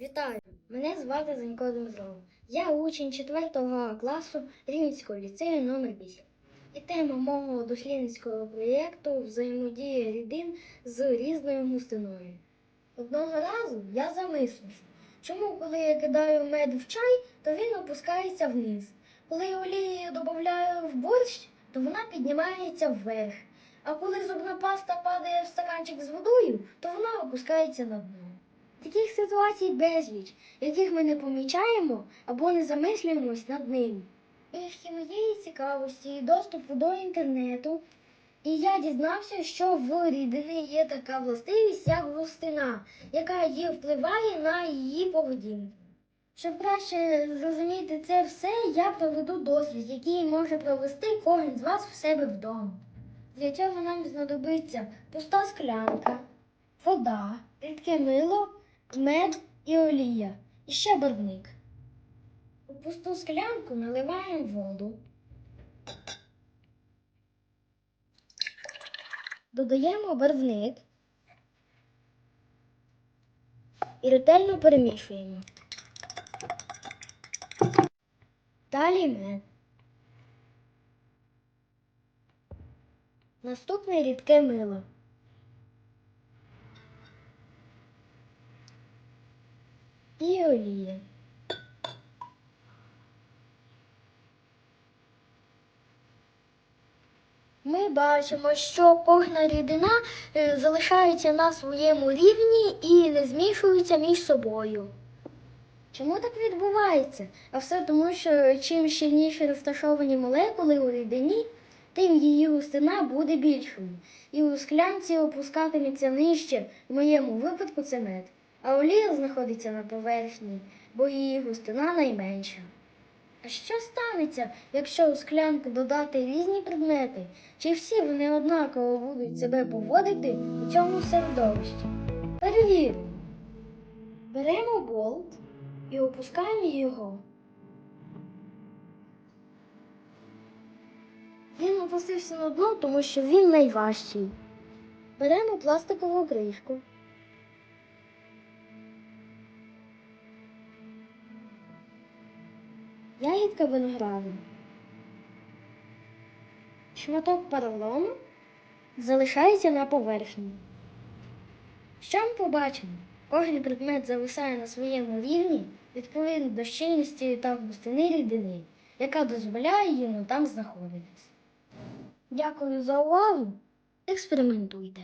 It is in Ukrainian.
Вітаю! Мене звати Занько Дмитро. Я учень 4 класу Рівненського ліцею номер 8. І тема мого дослідницького проєкту взаємодія рідин з різною густиною. Одного разу я замислився, чому, коли я кидаю мед в чай, то він опускається вниз. Коли я олію додаю в борщ, то вона піднімається вверх. А коли зубна паста падає в стаканчик з водою, то вона опускається на дно. Таких ситуацій безліч, яких ми не помічаємо або не замислюємось над ними. І моєї цікавості і доступу до інтернету, і я дізнався, що в рідини є така властивість, як густина, яка її впливає на її поведінку. Щоб краще зрозуміти це все, я проведу дослід, який може провести кожен з вас в себе вдома. Для цього нам знадобиться пуста склянка, вода, рідке мило, мед і олія. І ще барвник. У пусту склянку наливаємо воду. Додаємо барвник і ретельно перемішуємо. Далі мед. Наступне рідке мило. І. Ми бачимо, що кожна рідина е, залишається на своєму рівні і не змішується між собою. Чому так відбувається? А все тому, що чим щільніше розташовані молекули у рідині, тим її густина буде більшою. І у склянці опускатиметься нижче, в моєму випадку це мед. А олія знаходиться на поверхні, бо її густина найменша. А що станеться, якщо у склянку додати різні предмети? Чи всі вони однаково будуть себе поводити у цьому середовищі? Перевіримо. Беремо болт і опускаємо його. Він опустився на дно, тому що він найважчий. Беремо пластикову кришку. Ягідка винограду. Шматок поролону залишається на поверхні. Що ми побачимо? Кожен предмет зависає на своєму рівні відповідно до щільності та густини рідини, яка дозволяє йому там знаходитись. Дякую за увагу. Експериментуйте.